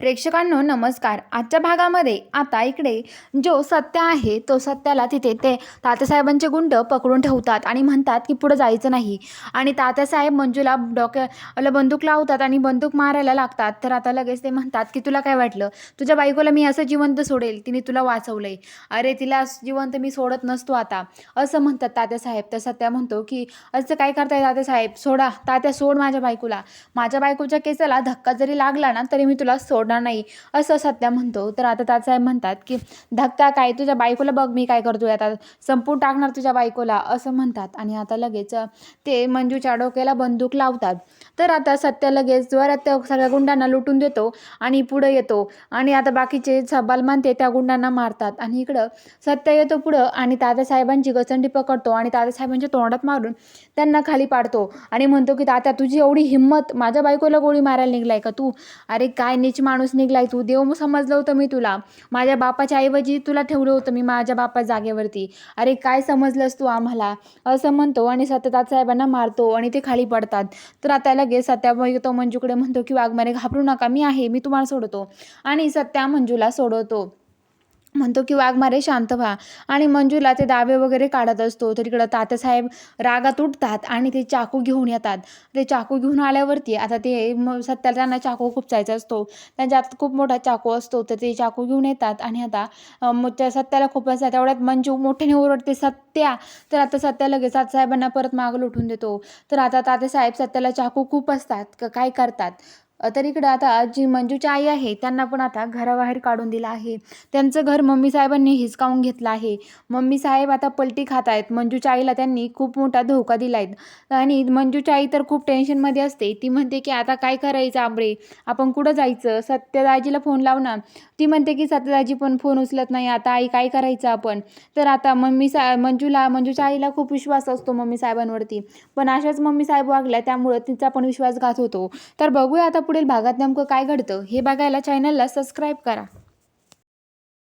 प्रेक्षकांनो नमस्कार. आजच्या भागामध्ये आता इकडे जो सत्य आहे तो सत्याला तिथे ते तात्यासाहेबांचे गुंड पकडून ठेवतात आणि म्हणतात की पुढं जायचं नाही. आणि तात्यासाहेब मंजूला डोक्याला बंदूक लावतात आणि बंदूक मारायला लागतात. तर आता लगेच ते म्हणतात की तुला काय वाटलं? तुझ्या बायकोला मी असं जिवंत सोडेल तिने तुला वाचवलंय. अरे तिला जिवंत मी सोडत नसतो आता. असं म्हणतात तात्यासाहेब. तर सत्या म्हणतो की असं काय करताय तात्यासाहेब? सोडा. तात्या सोड माझ्या बायकोला. माझ्या बायकोच्या केसाला धक्का जरी लागला ना तरी मी तुला सोड सोडणार नाही. असं सत्या म्हणतो. तर आता तात्यासाहेब म्हणतात की धक्का काय? तुझ्या बायकोला बघ मी काय करतोय आता. संपून टाकणार तुझ्या बायकोला. असं म्हणतात. आणि आता लगेच ते मंजूच्या डोक्याला बंदूक लावतात. तर आता सत्य लगेच जोरात त्या सगळ्या गुंडांना लुटून देतो आणि पुढं येतो. आणि आता बाकीचे सबाल ते त्या गुंडांना मारतात. आणि इकडं सत्य येतो पुढं आणि तात्यासाहेबांची गचंडी पकडतो आणि तात्यासाहेबांच्या तोंडात मारून त्यांना खाली पाडतो. आणि म्हणतो की तात्या तुझी एवढी हिंमत माझ्या बायकोला गोळी मारायला निघलाय का तू? अरे काय नीच माणूस निघलाय तू. देव समजलं होतं मी तुला. माझ्या बापाच्या ऐवजी तुला ठेवलं होतं मी माझ्या बापा जागेवरती. अरे काय समजलंस तू आम्हाला? असं म्हणतो आणि सत्यतात साहेबांना मारतो आणि ते खाली पडतात. तर आता लगेच सत्या तो मंजूकडे म्हणतो की वाघमारे घाबरू नका. मी आहे. मी तुम्हाला सोडवतो आणि सत्या मंजूला सोडवतो. म्हणतो की वाघमारे शांत व्हा. आणि मंजूला ते दावे वगैरे काढत असतो. तर इकडं तात्यासाहेब रागात उठतात आणि ते चाकू घेऊन येतात. ते चाकू घेऊन आल्यावरती आता ते म सत्याला त्यांना चाकू खुपसायचा असतो. त्यांच्या हातात खूप मोठा चाकू असतो. तर ते चाकू घेऊन येतात आणि आता मग त्या सत्याला खूप असतात तेवढ्यात मंजू मोठ्याने ओरडते सत्या! तर आता सत्या लगेच साहेबांना परत मागं लुटून देतो. तर आता तात्यासाहेब सत्याला चाकू खूप असतात काय करतात? तर इकडं आता जी मंजूची आई आहे त्यांना पण आता घराबाहेर काढून दिलं आहे. त्यांचं घर मम्मी साहेबांनी हिसकावून घेतलं आहे. मम्मी साहेब आता पलटी खात आहेत. मंजूच्या आईला त्यांनी खूप मोठा धोका दिला आहे. आणि मंजूची आई तर खूप टेन्शनमध्ये असते. ती म्हणते की आता काय करायचं आंबरे? आपण कुठं जायचं? सत्यदाजीला फोन लावणार ना. ती म्हणते की सत्यदाजी पण फोन उचलत नाही. आता आई काय करायचं आपण? तर आता मम्मी सा मंजूला मंजूच्या आईला खूप विश्वास असतो मम्मी साहेबांवरती. पण अशाच मम्मी साहेब वागल्या त्यामुळं तिचा पण विश्वासघात होतो. तर बघूया आता पुढील भागात नेमकं काय घडतं हे बघायला चॅनलला सबस्क्राईब करा.